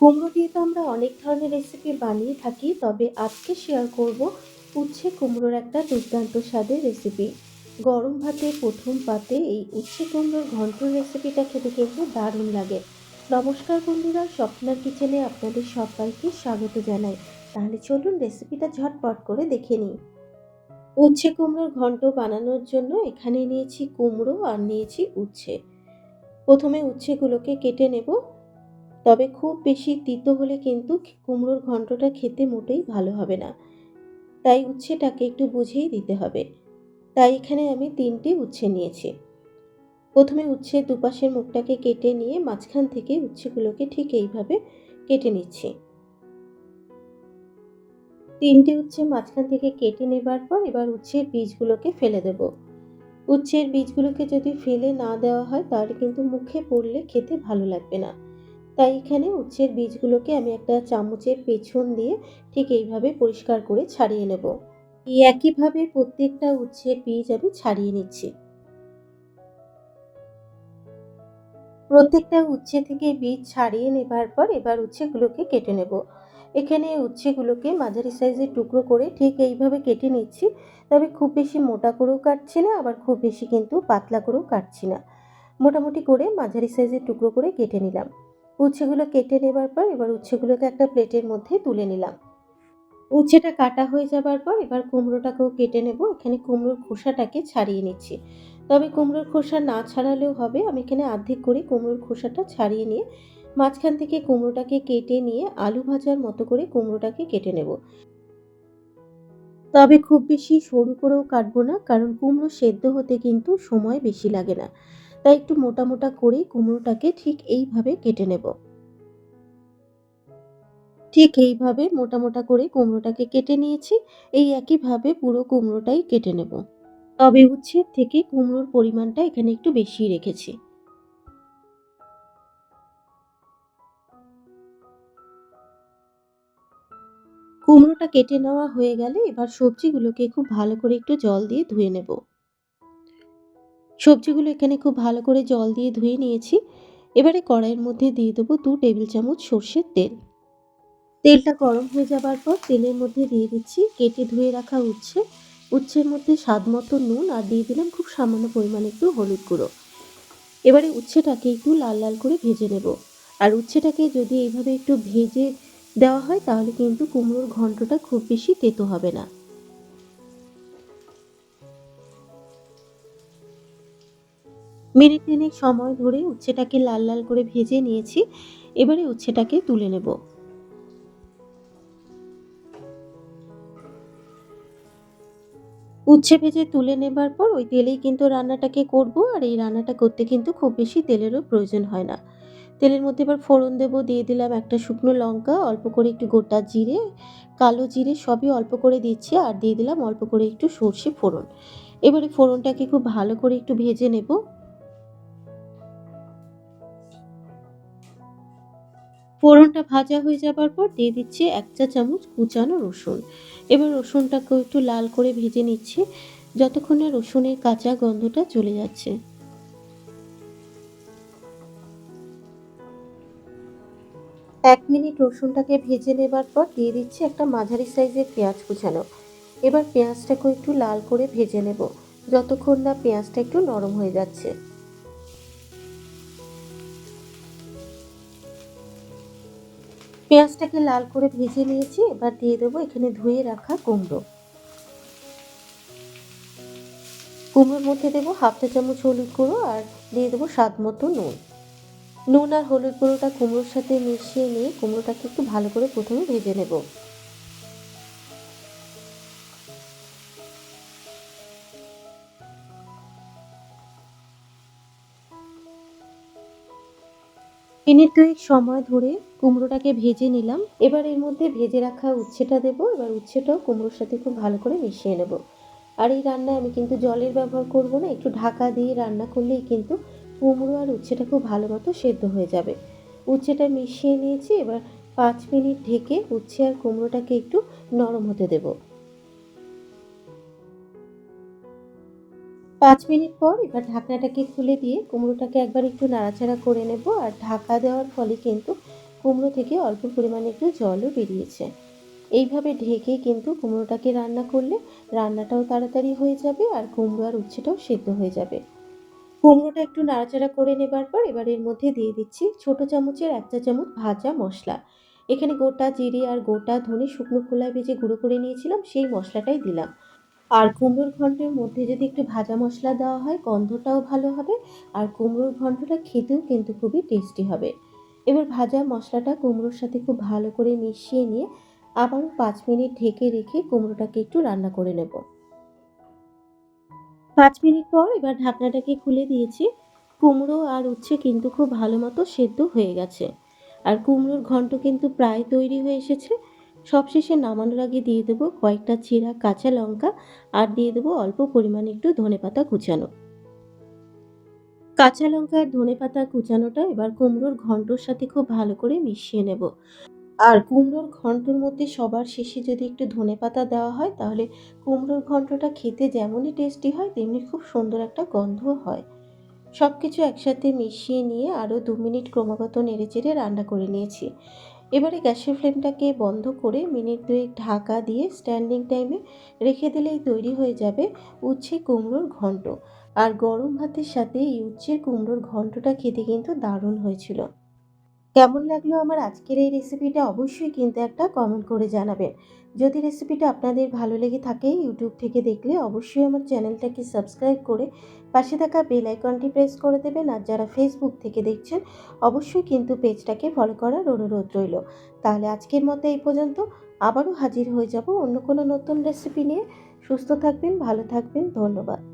কুমড়ো দিয়ে তো আমরা অনেক ধরনের রেসিপি বানিয়ে থাকি, তবে আজকে শেয়ার করব উচ্ছে কুমড়োর একটা দুর্দান্ত স্বাদের রেসিপি গরম ভাতে, প্রথম পাতে এই উচ্ছে কুমড়োর ঘন্টর রেসিপিটা খেতে কিন্তু দারুণ লাগে। নমস্কার বন্ধুরা, স্বপ্নার কিচেনে আপনাদের সবাইকে স্বাগত জানাই। তাহলে চলুন রেসিপিটা ঝটপট করে দেখে নিই। উচ্ছে কুমড়োর ঘন্ট বানানোর জন্য এখানে নিয়েছি কুমড়ো আর নিয়েছি উচ্ছে। প্রথমে উচ্ছেগুলোকে কেটে নেব। তবে খুব বেশি তিতো হলে কিন্তু কুমড়োর ঘন্টটা খেতে মোটেই ভালো হবে না। তাই উচ্ছেটাকে একটু বুঝেই দিতে হবে। তাই এখানে আমি তিনটে উচ্ছে নিয়েছি। প্রথমে উচ্ছের দুপাশের মুখটাকে কেটে নিয়ে মাঝখান থেকে উচ্ছেগুলোকে ঠিক এইভাবে কেটে নিচ্ছি। তিনটে উচ্ছে মাঝখান থেকে কেটে নেবার পর এবার উচ্ছের বীজগুলোকে ফেলে দেব। উচ্ছের বীজগুলোকে যদি ফেলে না দেওয়া হয় তাহলে কিন্তু মুখে পড়লে খেতে ভালো লাগবে না। তাই এখানে উচ্ছের বীজগুলোকে আমি একটা চামচের পেছন দিয়ে ঠিক এইভাবে পরিষ্কার করে ছাড়িয়ে নেব। এই একইভাবে প্রত্যেকটা উচ্ছের বীজ আমি ছাড়িয়ে নিচ্ছি। প্রত্যেকটা উচ্ছে থেকে বীজ ছাড়িয়ে নেবার পর এবার উচ্ছেগুলোকে কেটে নেব। এখানে উচ্ছেগুলোকে মাঝারি সাইজের টুকরো করে ঠিক এইভাবে কেটে নিচ্ছি, তবে খুব বেশি মোটা করেও কাটছি না, আবার খুব বেশি কিন্তু পাতলা করেও কাটছি না। মোটামুটি করে মাঝারি সাইজের টুকরো করে কেটে নিলাম। উচ্ছেগুলো কেটে নেবার পর এবার উচ্ছেগুলোকে একটা প্লেটের মধ্যে তুলে নিলাম। উচ্ছেটা কাটা হয়ে যাবার পর এবার কুমড়োটাকেও কেটে নেব। এখানে কুমড়োর খোসাটাকে ছাড়িয়ে নিচ্ছি। তবে কুমড়োর খোসা না ছাড়ালেও হবে। আমি এখানে অর্ধেক করে কুমড়োর খোসাটা ছাড়িয়ে নিয়ে মাঝখান থেকে কুমড়োটাকে কেটে নিয়ে আলু ভাজার মতো করে কুমড়োটাকে কেটে নেব। তবে খুব বেশি সরু করেও কাটবো না, কারণ কুমড়ো সেদ্ধ হতে কিন্তু সময় বেশি লাগে না। তাই একটু মোটা মোটা করে কুমড়োটাকে ঠিক এইভাবে কেটে নেব। ঠিক এইভাবে মোটা মোটা করে কুমড়োটাকে কেটে নিয়েছি, এই একইভাবে পুরো কুমড়োটাই কেটে নেব। তবে উচ্ছের থেকে কুমড়োর পরিমাণটা এখানে একটু বেশি রেখেছি। কুমড়োটা কেটে নেওয়া হয়ে গেলে এবার সবজিগুলোকে খুব ভালো করে একটু জল দিয়ে ধুয়ে নেব। সবজিগুলো এখানে খুব ভালো করে জল দিয়ে ধুয়ে নিয়েছি। এবারে কড়াইয়ের মধ্যে দিয়ে দেবো দু টেবিল চামচ সর্ষের তেল। তেলটা গরম হয়ে যাবার পর তেলের মধ্যে দিয়ে দিচ্ছি কেটে ধুয়ে রাখা উচ্ছে। উচ্ছের মধ্যে স্বাদ মতো নুন আর দিয়ে দিলাম খুব সামান্য পরিমাণে একটু হলুদ গুঁড়ো। এবারে উচ্ছেটাকে একটু লাল লাল করে ভেজে নেব। আর উচ্ছেটাকে যদি এইভাবে একটু ভেজে দেওয়া হয় তাহলে কিন্তু কুমড়োর ঘন্টটা খুব বেশি তেতো হবে না। মিনিট তিনেক সময় ধরে উচ্ছেটাকে লাল লাল করে ভেজে নিয়েছি। এবারে উচ্ছেটাকে তুলে নেব। উচ্ছে ভেজে তুলে নেবার পর ওই তেলেই কিন্তু রান্নাটাকে করব, আর এই রান্নাটা করতে কিন্তু খুব বেশি তেলেরও প্রয়োজন হয় না। তেলের মধ্যে এবার ফোড়ন দেবো, দিয়ে দিলাম একটা শুকনো লঙ্কা, অল্প করে একটু গোটা জিরে, কালো জিরে সবই অল্প করে দিচ্ছি, আর দিয়ে দিলাম অল্প করে একটু সর্ষে ফোড়ন। এবারে ফোড়নটাকে খুব ভালো করে একটু ভেজে নেব। ফোড়নটা ভাজা হয়ে যাবার পর দিয়ে দিচ্ছি এক চা চামচ কুচানো রসুন। এবার রসুনটাকেও একটু লাল করে ভেজে নিচ্ছি, যতক্ষণ না রসুনের কাঁচা গন্ধটা চলে যাচ্ছে। এক মিনিট রসুনটাকে ভেজে নেবার পর দিয়ে দিচ্ছি একটা মাঝারি সাইজের পেঁয়াজ কুচানো। এবার পেঁয়াজটাকে একটু লাল করে ভেজে নেব, যতক্ষণ না পেঁয়াজটা একটু নরম হয়ে যাচ্ছে। পেঁয়াজটাকে লাল করে ভেজে নিয়েছি, এবার দিয়ে দেবো এখানে ধুয়ে রাখা কুমড়ো। কুমড়োর মধ্যে দেবো হাফ চা চামচ হলুদ গুঁড়ো আর দিয়ে দেবো স্বাদ মতো নুন। নুন আর হলুদ গুঁড়োটা কুমড়োর সাথে মিশিয়ে নিয়ে কুমড়োটাকে একটু ভালো করে প্রথমে ভেজে নেব। মিনিট দুয়েক সময় ধরে কুমড়োটাকে ভেজে নিলাম। এবার এর মধ্যে ভেজে রাখা উচ্ছেটা দেবো। এবার উচ্ছেটাও কুমড়োর সাথে খুব ভালো করে মিশিয়ে নেব। আর এই রান্নায় আমি কিন্তু জলের ব্যবহার করব না, একটু ঢাকা দিয়ে রান্না করলেই কিন্তু কুমড়ো আর উচ্ছেটা খুব ভালো মতো সেদ্ধ হয়ে যাবে। উচ্ছেটা মিশিয়ে নিয়েছি, এবার পাঁচ মিনিট ঢেকে উচ্ছে আর কুমড়োটাকে একটু নরম হতে দেব। পাঁচ মিনিট পর এবার ঢাকনাটাকে খুলে দিয়ে কুমড়োটাকে একবার একটু নাড়াচাড়া করে নেব আর ঢাকা দেওয়ার ফলে কিন্তু কুমড়ো থেকে অল্প পরিমাণে একটু জলও বেরিয়েছে। এইভাবে ঢেকে কিন্তু কুমড়োটাকে রান্না করলে রান্নাটাও তাড়াতাড়ি হয়ে যাবে আর কুমড়ো আর উচ্ছেটাও সেদ্ধ হয়ে যাবে। কুমড়োটা একটু নাড়াচাড়া করে নেবার পর এবার এর মধ্যে দিয়ে দিচ্ছি ছোট চামচের এক চা চামচ ভাজা মশলা। এখানে গোটা জিরে আর গোটা ধনে শুকনো খোলায় ভেজে গুঁড়ো করে নিয়েছিলাম, সেই মশলাটাই দিলাম। আর কুমড়োর ঘন্টের মধ্যে যদি একটু ভাজা মশলা দেওয়া হয়, গন্ধটাও ভালো হবে। আর কুমড়োর ঘন্টটা খেতেও কিন্তু খুবই টেস্টি হবে। এবার ভাজা মশলাটা কুমড়োর সাথে খুব ভালো করে মিশিয়ে নিয়ে আবারও পাঁচ মিনিট ঢেকে রেখে কুমড়োটাকে একটু রান্না করে নেব। পাঁচ মিনিট পর এবার ঢাকনাটাকে খুলে দিয়েছি। কুমড়ো আর উচ্ছে কিন্তু খুব ভালো মতো সেদ্ধ হয়ে গেছে। আর কুমড়োর ঘন্ট কিন্তু প্রায় তৈরি হয়ে এসেছে। সবশেষে নামানোর আগে দিয়ে দেবো কয়েকটা চিরা কাঁচা লঙ্কা আর দিয়ে দেবো অল্প পরিমাণে একটু ধনেপাতা কুচানো। কাঁচা লঙ্কা আর ধনেপাতা কুচানোটা এবার কুমড়োর ঘন্টর সাথে খুব ভালো করে মিশিয়ে নেব। আর কুমড়োর ঘন্টর মধ্যে সবার শেষে যদি একটু ধনেপাতা দেওয়া হয়, তাহলে কুমড়োর ঘন্টটা খেতে যেমনই টেস্টি হয়, তেমনি খুব সুন্দর একটা গন্ধ হয়। সব কিছু একসাথে মিশিয়ে নিয়ে আরও দু মিনিট ক্রমাগত নেড়েচেড়ে রান্না করে নিয়েছি। এবারে গ্যাসের ফ্লেমটাকে বন্ধ করে মিনিট দুই ঢাকা দিয়ে স্ট্যান্ডিং টাইমে রেখে দিলেই তৈরি হয়ে যাবে উচ্ছে কুমড়োর ঘন্ট। আর গরম ভাতের সাথে এই উচ্ছের কুমড়োর ঘন্টটা খেতে কিন্তু দারুণ হয়েছিল। কেমন লাগল আমার আজকের এই রেসিপিটা অবশ্যই কিন্তু একটা কমেন্ট করে জানাবেন। যদি রেসিপিটা আপনাদের ভালো লেগে থাকে ইউটিউব থেকে দেখলে অবশ্যই আমার চ্যানেলটাকে সাবস্ক্রাইব করে পাশে থাকা বেল আইকনটি প্রেস করে দেবেন। আর যারা ফেসবুক থেকে দেখছেন, অবশ্যই কিন্তু পেজটাকে ফলো করার অনুরোধ রইল। তাহলে আজকের মতো এই পর্যন্ত। আবারও হাজির হয়ে যাব অন্য কোনো নতুন রেসিপি নিয়ে। সুস্থ থাকবেন, ভালো থাকবেন। ধন্যবাদ।